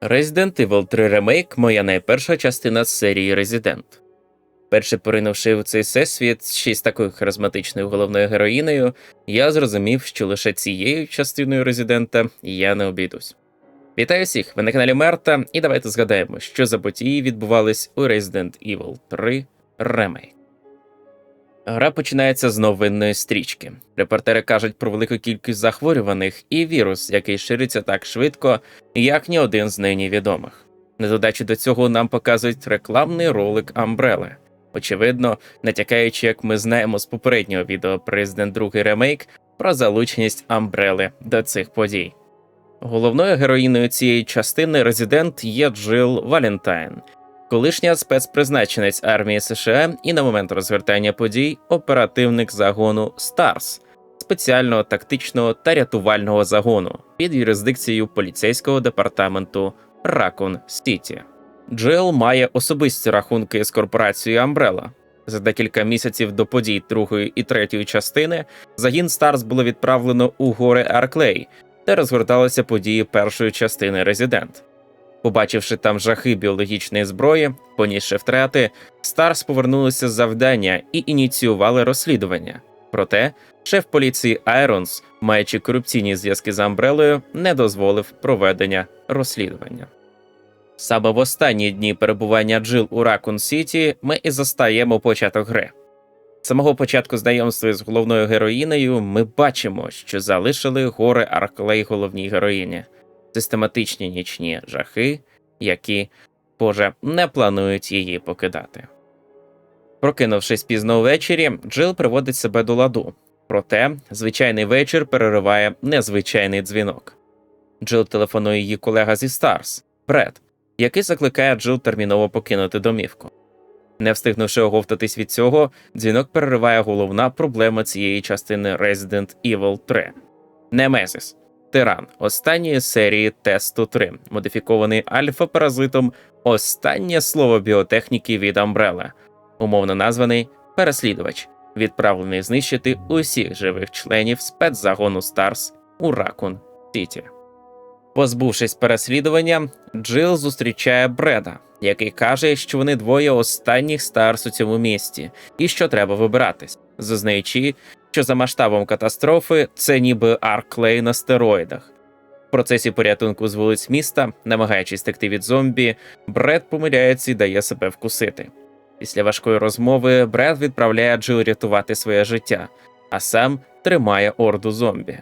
Resident Evil 3 Remake моя найперша частина з серії Resident. Перше поринувши в цей всесвіт ще з такою харизматичною головною героїнею, я зрозумів, що лише цією частиною Резидента я не обійдусь. Вітаю всіх! Ви на каналі Мерта, і давайте згадаємо, що за події відбувались у Resident Evil 3 Remake. Гра починається з новинної стрічки. Репортери кажуть про велику кількість захворюваних і вірус, який шириться так швидко, як ні один з нині відомих. На до цього нам показують рекламний ролик Umbrella. Очевидно, натякаючи, як ми знаємо з попереднього відео Resident 2 ремейк про залученість Umbrella до цих подій. Головною героїною цієї частини Резидент є Джил Валентайн, колишня спецпризначенець армії США і на момент розгортання подій оперативник загону Старс, спеціального тактичного та рятувального загону під юрисдикцією поліцейського департаменту Ракун Сіті. Джил має особисті рахунки з корпорацією Umbrella. За декілька місяців до подій другої і третьої частини загін Старс було відправлено у гори Арклей, де розгорталися події першої частини Резидент. Побачивши там жахи біологічної зброї, понісши втрати, Старс повернулися з завдання і ініціювали розслідування. Проте шеф поліції Айронс, маючи корупційні зв'язки з Амбрелою, не дозволив проведення розслідування. Саме в останні дні перебування Джил у Ракун Сіті ми і застаємо початок гри. З самого початку знайомства з головною героїнею ми бачимо, що залишили гори Арклей головній героїні, систематичні нічні жахи, які, Боже, не планують її покидати. Прокинувшись пізно ввечері, Джил приводить себе до ладу. Проте звичайний вечір перериває незвичайний дзвінок. Джил телефонує її колега зі Старс, Бред, який закликає Джил терміново покинути домівку. Не встигнувши оговтатись від цього, дзвінок перериває головна проблема цієї частини Resident Evil 3 Немезис Тиран. Останньої серії тесту 3, модифікований альфа-паразитом. Останнє слово біотехніки від Umbrella, умовно названий Переслідувач, відправлений знищити усіх живих членів спецзагону Старс у Ракун Сіті. Позбувшись переслідування, Джил зустрічає Бреда, який каже, що вони двоє останніх старс у цьому місті, і що треба вибиратись, зазнаючи, що за масштабом катастрофи це ніби Арклей на стероїдах. В процесі порятунку з вулиць міста, намагаючись текти від зомбі, Бред помиляється і дає себе вкусити. Після важкої розмови Бред відправляє Джил рятувати своє життя, а сам тримає орду зомбі.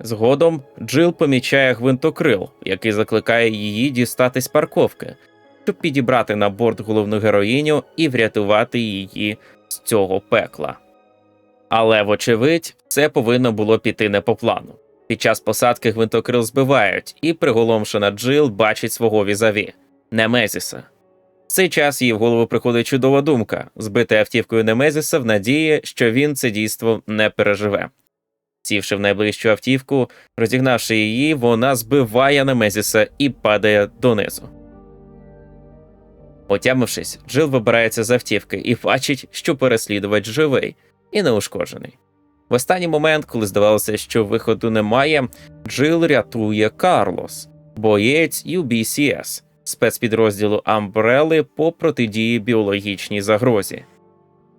Згодом Джил помічає гвинтокрил, який закликає її дістати з парковки, щоб підібрати на борт головну героїню і врятувати її з цього пекла. Але, вочевидь, це повинно було піти не по плану. Під час посадки гвинтокрил збивають, і приголомшена Джил бачить свого візаві Немезіса. В цей час їй в голову приходить чудова думка збити автівкою Немезіса в надії, що він це дійство не переживе. Сівши в найближчу автівку, розігнавши її, вона збиває Немезіса і падає донизу. Отямившись, Джил вибирається з автівки і бачить, що переслідувач живий і неушкоджений. В останній момент, коли здавалося, що виходу немає, Джил рятує Карлос, боєць UBCS, спецпідрозділу Амбрели по протидії біологічній загрозі.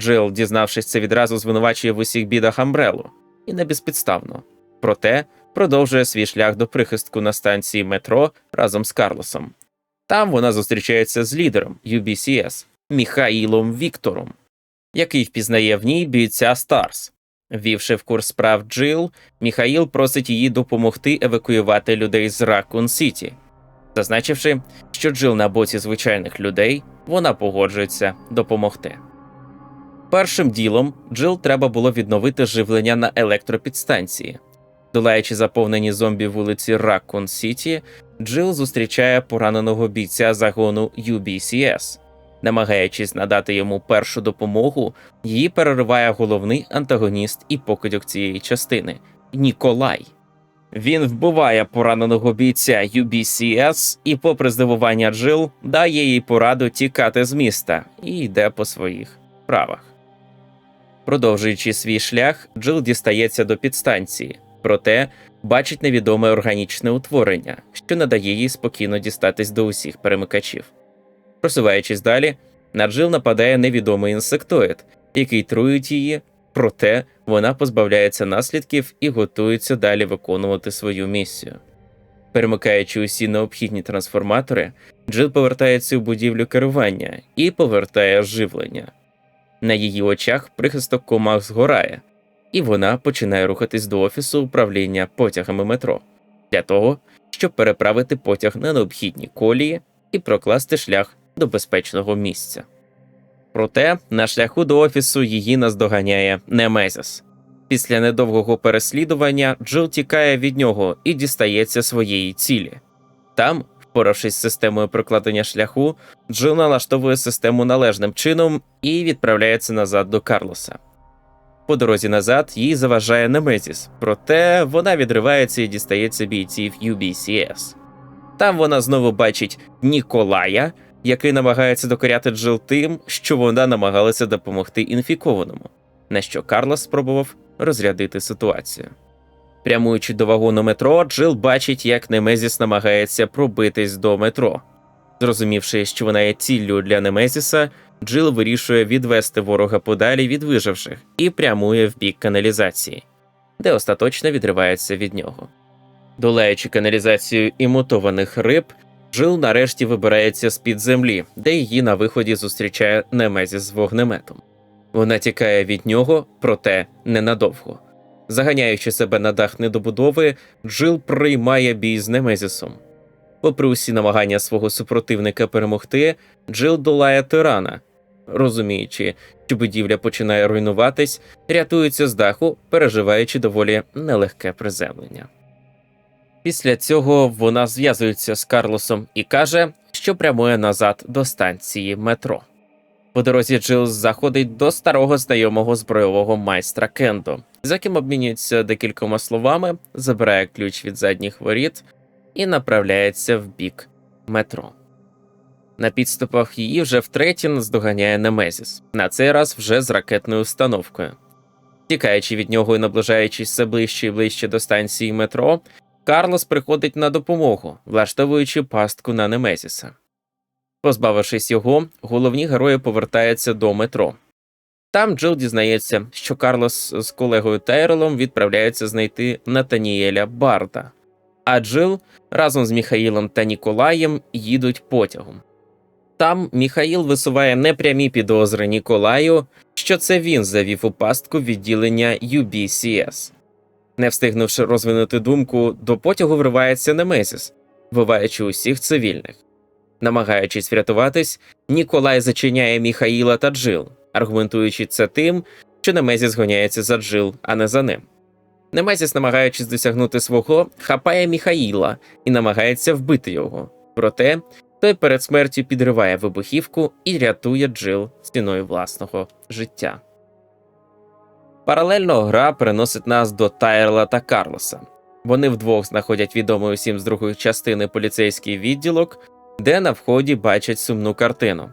Джил, дізнавшись це, відразу звинувачує в усіх бідах Амбрелу і не безпідставно. Проте продовжує свій шлях до прихистку на станції метро разом з Карлосом. Там вона зустрічається з лідером UBCS Міхаїлом Віктором, який впізнає в ній бійця Старс. Ввівши в курс справ Джил, Міхаїл просить її допомогти евакуювати людей з Ракун Сіті. Зазначивши, що Джил на боці звичайних людей, вона погоджується допомогти. Першим ділом Джил треба було відновити живлення на електропідстанції. Долаючи заповнені зомбі вулиці Раккун Сіті, Джил зустрічає пораненого бійця загону UBCS. Намагаючись надати йому першу допомогу, її перериває головний антагоніст і покидьок цієї частини Ніколай. Він вбиває пораненого бійця UBCS і, попри здивування Джил, дає їй пораду тікати з міста і йде по своїх справах. Продовжуючи свій шлях, Джил дістається до підстанції. Проте бачить невідоме органічне утворення, що надає їй спокійно дістатись до усіх перемикачів. Просуваючись далі, на Джил нападає невідомий інсектоїд, який труїть її, проте вона позбавляється наслідків і готується далі виконувати свою місію. Перемикаючи усі необхідні трансформатори, Джил повертається у будівлю керування і повертає живлення. На її очах прихисток комах згорає, і вона починає рухатись до офісу управління потягами метро для того, щоб переправити потяг на необхідні колії і прокласти шлях до безпечного місця. Проте на шляху до офісу її наздоганяє Немезіс. Після недовгого переслідування Джил тікає від нього і дістається своєї цілі. Там, впоравшись з системою прокладення шляху, Джил налаштовує систему належним чином і відправляється назад до Карлоса. По дорозі назад їй заважає Немезіс, проте вона відривається і дістається бійців UBCS. Там вона знову бачить Ніколая, який намагається докоряти Джил тим, що вона намагалася допомогти інфікованому, на що Карлос спробував розрядити ситуацію. Прямуючи до вагону метро, Джил бачить, як Немезіс намагається пробитись до метро. Зрозумівши, що вона є ціллю для Немезіса, Джил вирішує відвести ворога подалі від виживших і прямує в бік каналізації, де остаточно відривається від нього. Долаючи каналізацію імутованих риб, Джил нарешті вибирається з під землі, де її на виході зустрічає Немезіс з вогнеметом. Вона тікає від нього, проте ненадовго. Заганяючи себе на дах недобудови, Джил приймає бій з Немезісом. Попри усі намагання свого супротивника перемогти, Джил долає тирана. Розуміючи, що будівля починає руйнуватись, рятується з даху, переживаючи доволі нелегке приземлення. Після цього вона зв'язується з Карлосом і каже, що прямує назад до станції метро. По дорозі Джил заходить до старого знайомого збройового майстра Кендо, з яким обмінюється декількома словами, забирає ключ від задніх воріт і направляється в бік метро. На підступах її вже втретє наздоганяє Немезіс, на цей раз вже з ракетною установкою. Тікаючи від нього і наближаючись все ближче і ближче до станції метро, Карлос приходить на допомогу, влаштовуючи пастку на Немезіса. Позбавившись його, головні герої повертаються до метро. Там Джил дізнається, що Карлос з колегою Тайрелом відправляються знайти Натаніеля Барда, а Джил разом з Міхаїлом та Ніколаєм їдуть потягом. Там Міхаїл висуває непрямі підозри Ніколаю, що це він завів у пастку відділення UBCS. Не встигнувши розвинути думку, до потягу вривається Немезіс, вбиваючи усіх цивільних. Намагаючись врятуватись, Ніколай зачиняє Міхаїла та Джил, аргументуючи це тим, що Немезіс гоняється за Джил, а не за ним. Немезіс, намагаючись досягнути свого, хапає Міхаїла і намагається вбити його. Проте той перед смертю підриває вибухівку і рятує Джил ціною власного життя. Паралельно гра переносить нас до Тайрела та Карлоса. Вони вдвох знаходять відомий усім з другої частини поліцейський відділок, де на вході бачать сумну картину.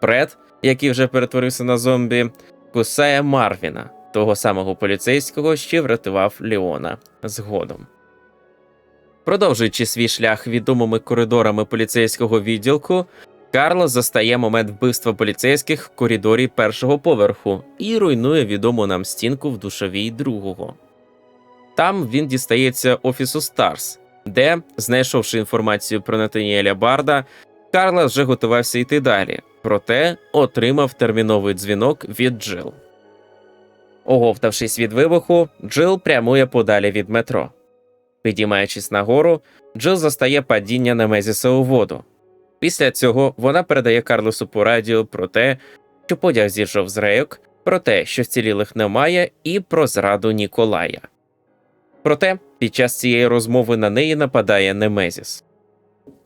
Пред, який вже перетворився на зомбі, кусає Марвіна, того самого поліцейського, що врятував Леона згодом. Продовжуючи свій шлях відомими коридорами поліцейського відділку, Карлос застає момент вбивства поліцейських в коридорі першого поверху і руйнує відому нам стінку в душовій другого. Там він дістається офісу Старс, де, знайшовши інформацію про Натаніеля Барда, Карлос вже готувався йти далі, проте отримав терміновий дзвінок від Джил. Оговтавшись від вибуху, Джил прямує подалі від метро. Підіймаючись нагору, Джил застає падіння Немезіса у воду. Після цього вона передає Карлосу по радіо про те, що потяг зійшов з рейок, про те, що вцілілих немає, і про зраду Ніколая. Проте під час цієї розмови на неї нападає Немезіс.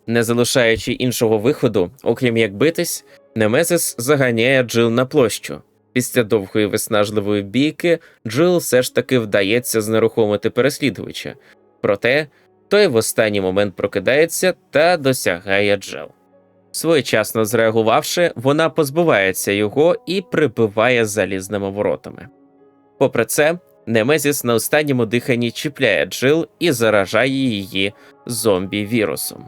Не залишаючи іншого виходу, окрім як битись, Немезіс заганяє Джил на площу. Після довгої виснажливої бійки Джил все ж таки вдається знерухомити переслідувача, проте той в останній момент прокидається та досягає Джил. Своєчасно зреагувавши, вона позбувається його і прибиває залізними воротами. Попри це, Немезіс на останньому диханні чіпляє Джил і заражає її зомбі-вірусом.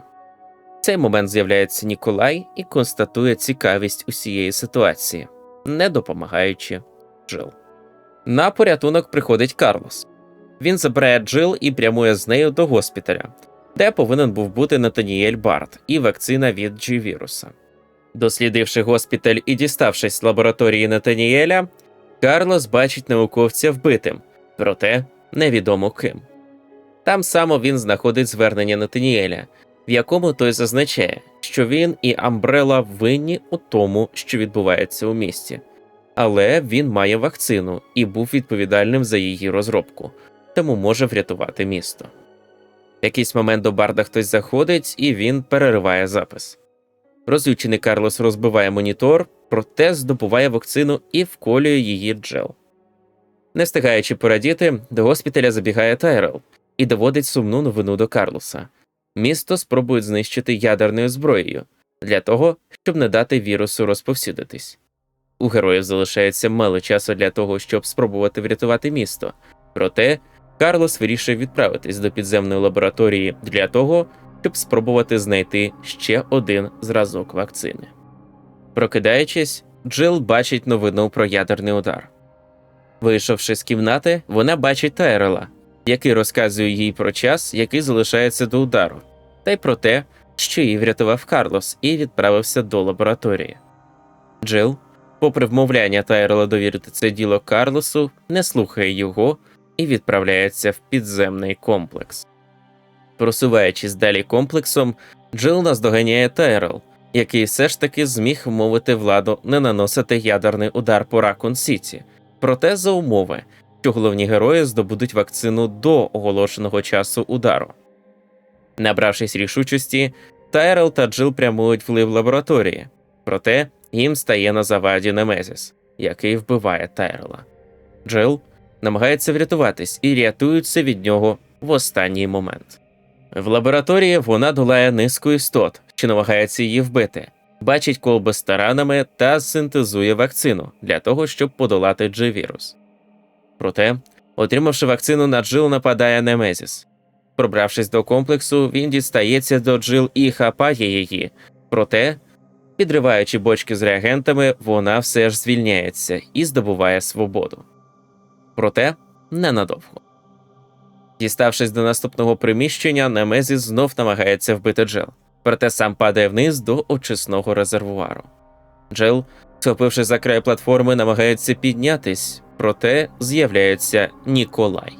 В цей момент з'являється Ніколай і констатує цікавість усієї ситуації, не допомагаючи Джил. На порятунок приходить Карлос. Він забирає Джил і прямує з нею до госпіталя, де повинен був бути Натаніель Барт і вакцина від G-віруса. Дослідивши госпіталь і діставшись з лабораторії Натаніеля, Карлос бачить науковця вбитим, проте невідомо ким. Там само він знаходить звернення Натаніеля, в якому той зазначає, що він і Амбрела винні у тому, що відбувається у місті, але він має вакцину і був відповідальним за її розробку, тому може врятувати місто. Якийсь момент до Барда хтось заходить, і він перериває запис. Розлючений Карлос розбиває монітор, проте здобуває вакцину і вколює її джел. Не встигаючи порадіти, до госпіталя забігає Тайрел і доводить сумну новину до Карлоса. Місто спробують знищити ядерною зброєю для того, щоб не дати вірусу розповсюдитись. У героїв залишається мало часу для того, щоб спробувати врятувати місто. Проте Карлос вирішує відправитись до підземної лабораторії для того, щоб спробувати знайти ще один зразок вакцини. Прокидаючись, Джил бачить новину про ядерний удар. Вийшовши з кімнати, вона бачить Тайрела, який розказує їй про час, який залишається до удару, та й про те, що її врятував Карлос і відправився до лабораторії. Джил, попри вмовляння Тайрела довірити це діло Карлосу, не слухає його і відправляється в підземний комплекс. Просуваючись далі комплексом, Джил наздоганяє Тайрел, який все ж таки зміг вмовити владу не наносити ядерний удар по Ракун Сіті, проте за умови, що головні герої здобудуть вакцину до оголошеного часу удару. Набравшись рішучості, Тайрел та Джил прямують в лив лабораторії, проте їм стає на заваді Немезіс, який вбиває Тайрела. Джил намагається врятуватись і рятуються від нього в останній момент. В лабораторії вона долає низку істот, що намагається її вбити, бачить колби з таранами та синтезує вакцину для того, щоб подолати G-вірус. Проте, отримавши вакцину на Джил, нападає Немезіс. Пробравшись до комплексу, він дістається до Джил і хапає її. Проте, підриваючи бочки з реагентами, вона все ж звільняється і здобуває свободу. Проте ненадовго. Діставшись до наступного приміщення, Немезіс знов намагається вбити Джел, проте сам падає вниз до очисного резервуару. Джел, схопивши за край платформи, намагається піднятись, проте з'являється Ніколай.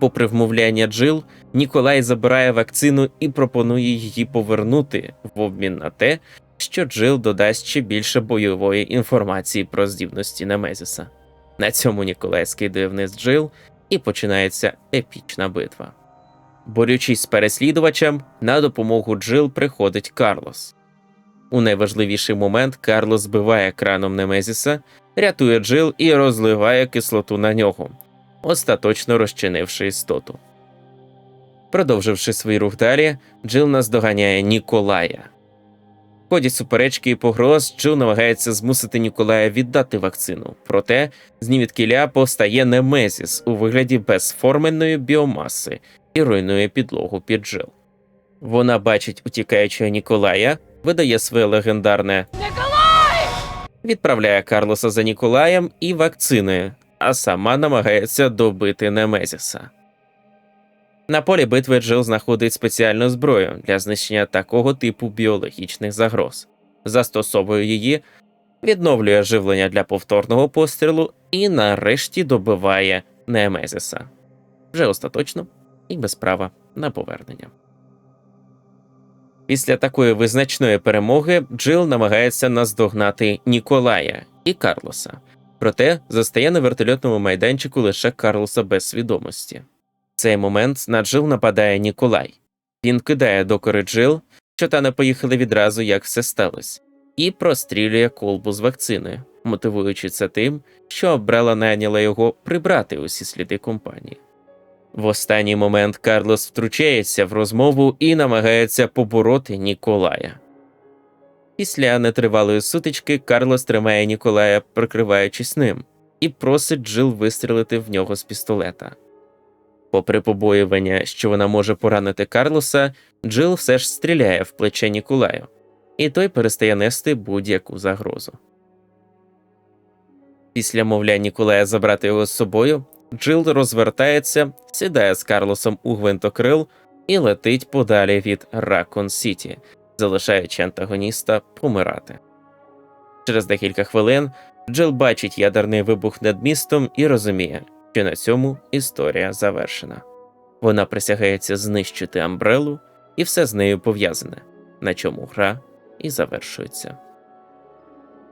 Попри вмовляння Джил, Ніколай забирає вакцину і пропонує її повернути в обмін на те, що Джил додасть ще більше бойової інформації про здібності Немезіса. На цьому Ніколай скидує вниз Джил, і починається епічна битва. Борючись з переслідувачем, на допомогу Джил приходить Карлос. У найважливіший момент Карлос збиває краном Немезіса, рятує Джил і розливає кислоту на нього, остаточно розчинивши істоту. Продовживши свій рух далі, Джил наздоганяє Ніколая. В ході суперечки і погроз Джил намагається змусити Ніколая віддати вакцину, проте з нівідкіля повстає Немезіс у вигляді безформенної біомаси і руйнує підлогу під Джил. Вона бачить утікаючого Ніколая, видає своє легендарне Ніколай! відправляє Карлоса за Ніколаєм і вакциною, а сама намагається добити Немезіса. На полі битви Джил знаходить спеціальну зброю для знищення такого типу біологічних загроз, застосовує її, відновлює живлення для повторного пострілу і нарешті добиває Немезіса вже остаточно і без права на повернення. Після такої визначної перемоги Джил намагається наздогнати Ніколая і Карлоса, проте застає на вертольотному майданчику лише Карлоса без свідомості. Цей момент на Джил нападає Ніколай. Він кидає докори Джил, що та не поїхали відразу, як все сталося, і прострілює колбу з вакциною, мотивуючи це тим, що Обрела найняла його прибрати усі сліди компанії. В останній момент Карлос втручається в розмову і намагається побороти Ніколая. Після нетривалої сутички Карлос тримає Ніколая, прикриваючись ним, і просить Джил вистрілити в нього з пістолета. Попри побоювання, що вона може поранити Карлоса, Джил все ж стріляє в плече Ніколаю, і той перестає нести будь-яку загрозу. Після мовля Ніколая забрати його з собою, Джил розвертається, сідає з Карлосом у гвинтокрил і летить подалі від Ракон Сіті, залишаючи антагоніста помирати. Через декілька хвилин Джил бачить ядерний вибух над містом і розуміє, що на цьому історія завершена. Вона присягається знищити Амбрелу, і все з нею пов'язане, на чому гра і завершується.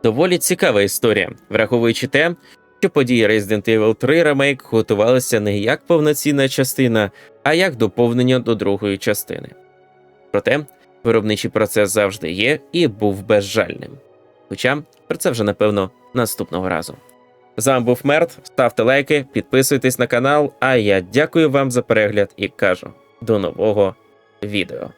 Доволі цікава історія, враховуючи те, що події Resident Evil 3 ремейк готувалися не як повноцінна частина, а як доповнення до другої частини. Проте виробничий процес завжди є і був безжальним. Хоча про це вже напевно наступного разу. З вами був Мерт, ставте лайки, підписуйтесь на канал, а я дякую вам за перегляд і кажу до нового відео.